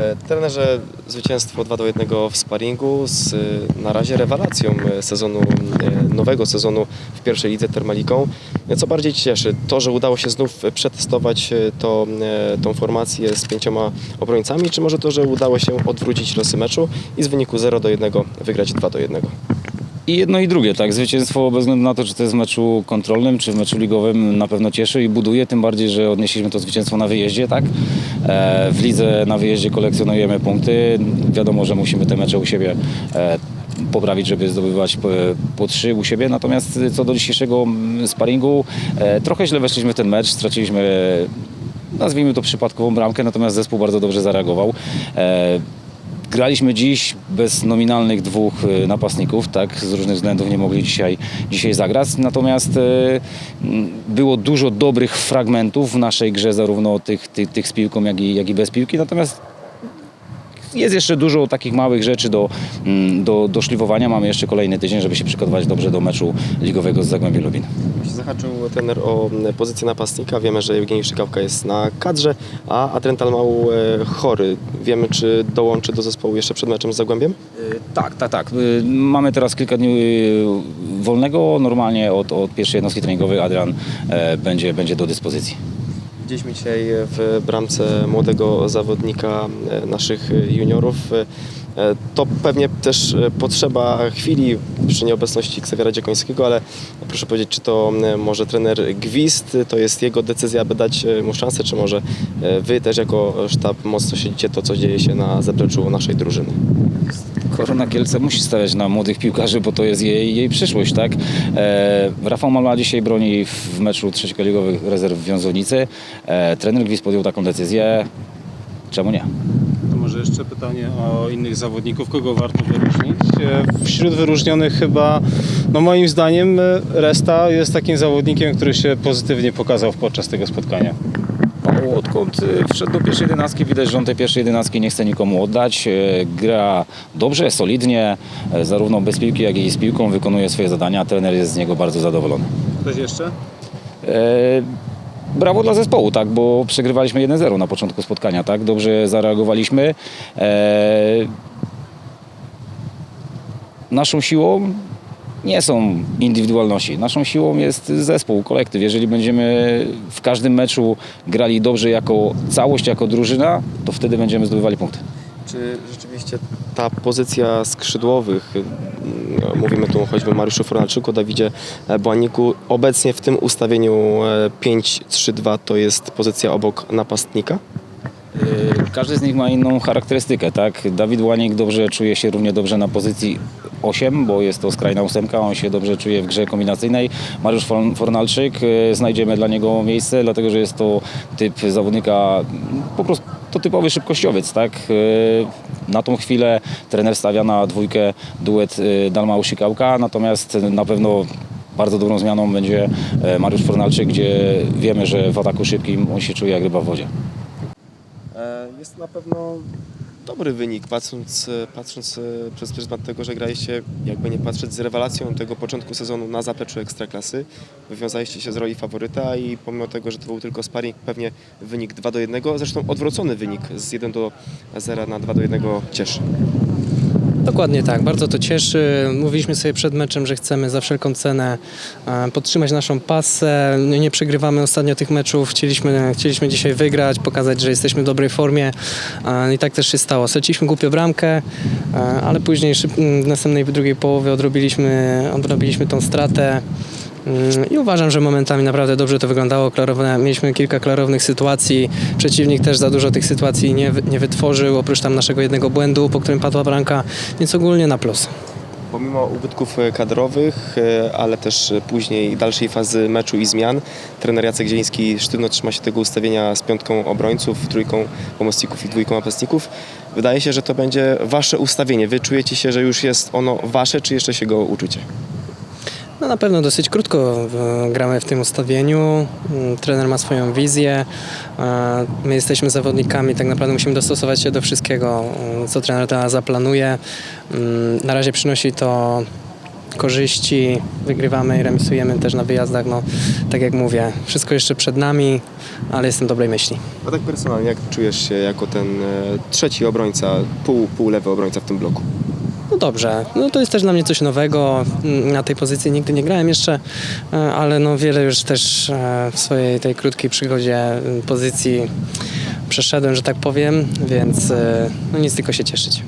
E, Trenerze, zwycięstwo 2 do 1 w sparingu z e, na razie rewelacją e, sezonu, nowego sezonu w pierwszej lidze Termaliką. Co bardziej cieszy? To, że udało się znów przetestować to, tą formację z pięcioma obrońcami, czy może to, że udało się odwrócić losy meczu i z wyniku 0 do 1 wygrać 2 do 1? I jedno i drugie, tak. Zwycięstwo bez względu na to, czy to jest w meczu kontrolnym, czy w meczu ligowym na pewno cieszy i buduje, tym bardziej, że odnieśliśmy to zwycięstwo na wyjeździe, tak. E, w lidze na wyjeździe kolekcjonujemy punkty. Wiadomo, że musimy te mecze u siebie e, poprawić, żeby zdobywać po, trzy u siebie. Natomiast co do dzisiejszego mm, sparingu, e, trochę źle weszliśmy w ten mecz, straciliśmy nazwijmy to przypadkową bramkę, natomiast zespół bardzo dobrze zareagował. E, Graliśmy dziś bez nominalnych dwóch e, napastników, tak, z różnych względów nie mogli dzisiaj, dzisiaj zagrać. Natomiast e, było dużo dobrych fragmentów w naszej grze, zarówno tych, tych, tych z piłką, jak i, jak i bez piłki. Natomiast jest jeszcze dużo takich małych rzeczy do, mm, do, do szlifowania. Mamy jeszcze kolejny tydzień, żeby się przygotować dobrze do meczu ligowego z Zagłębiem Lubin. Zahaczył trener o m, pozycję napastnika. Wiemy, że Evgenij Szykawka jest na kadrze, a Adrian Talmał e, chory. Wiemy, czy dołączy do zespołu jeszcze przed meczem z Zagłębiem? Y, Tak, tak, tak. Y, Mamy teraz kilka dni wolnego. Normalnie od, od pierwszej jednostki treningowej Adrian e, będzie, będzie do dyspozycji. Widzieliśmy dzisiaj w bramce młodego zawodnika e, naszych juniorów. E, To pewnie też e, potrzeba chwili przy nieobecności Ksawera Dziekońskiego, ale proszę powiedzieć, czy to e, może trener Gwizd, to jest jego decyzja, aby dać e, mu szansę, czy może e, wy też jako sztab mocno śledzicie to, co dzieje się na zapleczu naszej drużyny? Korona Kielce musi stawiać na młodych piłkarzy, bo to jest jej, jej przyszłość, tak? E, Rafał Mala dzisiaj broni w meczu trzecioligowych rezerw w Wiązownicy. E, trener Gwizd podjął taką decyzję. Czemu nie? To może jeszcze pytanie o innych zawodników. Kogo warto wyróżnić? E, Wśród wyróżnionych chyba, no moim zdaniem, e, Resta jest takim zawodnikiem, który się pozytywnie pokazał podczas tego spotkania. Odkąd y, wszedł do pierwszej jedenastki, widać, że on tej pierwszej jedenastki nie chce nikomu oddać. Y, Gra dobrze, solidnie, y, zarówno bez piłki, jak i z piłką, wykonuje swoje zadania. Trener jest z niego bardzo zadowolony. Ktoś jeszcze? E, Brawo dla zespołu, tak, bo przegrywaliśmy 1-0 na początku spotkania, tak, dobrze zareagowaliśmy. E, Naszą siłą nie są indywidualności. Naszą siłą jest zespół, kolektyw. Jeżeli będziemy w każdym meczu grali dobrze jako całość, jako drużyna, to wtedy będziemy zdobywali punkty. Czy rzeczywiście ta pozycja skrzydłowych, no, mówimy tu choćby Mariuszu Fornalczyku, Dawidzie Błaniku, obecnie w tym ustawieniu e, 5-3-2 to jest pozycja obok napastnika? Yy, Każdy z nich ma inną charakterystykę, tak? Dawid Łanik dobrze czuje się równie dobrze na pozycji 8, bo jest to skrajna ósemka, on się dobrze czuje w grze kombinacyjnej. Mariusz Forn- Fornalczyk, yy, znajdziemy dla niego miejsce, dlatego że jest to typ zawodnika, mm, po prostu to typowy szybkościowiec, tak? Yy, Na tą chwilę trener stawia na dwójkę duet yy, Dalmau Sikałka, natomiast na pewno bardzo dobrą zmianą będzie e, Mariusz Fornalczyk, gdzie wiemy, że w ataku szybkim on się czuje jak ryba w wodzie. E, Jest na pewno dobry wynik, patrząc, patrząc e, przez pryzmat tego, że graliście, jakby nie patrzeć, z rewelacją tego początku sezonu na zapleczu Ekstraklasy. Wywiązaliście się z roli faworyta i pomimo tego, że to był tylko sparring, pewnie wynik 2 do 1, zresztą odwrócony wynik z 1 do 0 na 2 do 1 cieszy. Dokładnie tak, bardzo to cieszy. Mówiliśmy sobie przed meczem, że chcemy za wszelką cenę e, podtrzymać naszą pasę. Nie przegrywamy ostatnio tych meczów, chcieliśmy, chcieliśmy dzisiaj wygrać, pokazać, że jesteśmy w dobrej formie e, i tak też się stało. Straciliśmy głupio bramkę, e, ale później w następnej drugiej połowie odrobiliśmy, odrobiliśmy tą stratę. Mm, I uważam, że momentami naprawdę dobrze to wyglądało. Klarowne, mieliśmy kilka klarownych sytuacji. Przeciwnik też za dużo tych sytuacji nie, nie wytworzył, oprócz tam naszego jednego błędu, po którym padła bramka, więc ogólnie na plus. Pomimo ubytków e, kadrowych, e, ale też e, później dalszej fazy meczu i zmian, trener Jacek Zieliński sztywno trzyma się tego ustawienia z piątką obrońców, trójką pomocników i dwójką napastników. Wydaje się, że to będzie wasze ustawienie. Wy czujecie się, że już jest ono wasze, czy jeszcze się go uczycie? No na pewno dosyć krótko gramy w tym ustawieniu. Mm, Trener ma swoją wizję. My jesteśmy zawodnikami, tak naprawdę musimy dostosować się do wszystkiego, mm, co trener teraz zaplanuje. Mm, Na razie przynosi to korzyści, wygrywamy i remisujemy też na wyjazdach. No, tak jak mówię, wszystko jeszcze przed nami, ale jestem dobrej myśli. A tak personalnie, jak czujesz się jako ten e, trzeci obrońca, pół, pół lewy obrońca w tym bloku? Dobrze, no to jest też dla mnie coś nowego. Mm, Na tej pozycji nigdy nie grałem jeszcze, e, ale no wiele już też e, w swojej tej krótkiej przygodzie e, pozycji przeszedłem, że tak powiem, więc e, no nic tylko się cieszyć.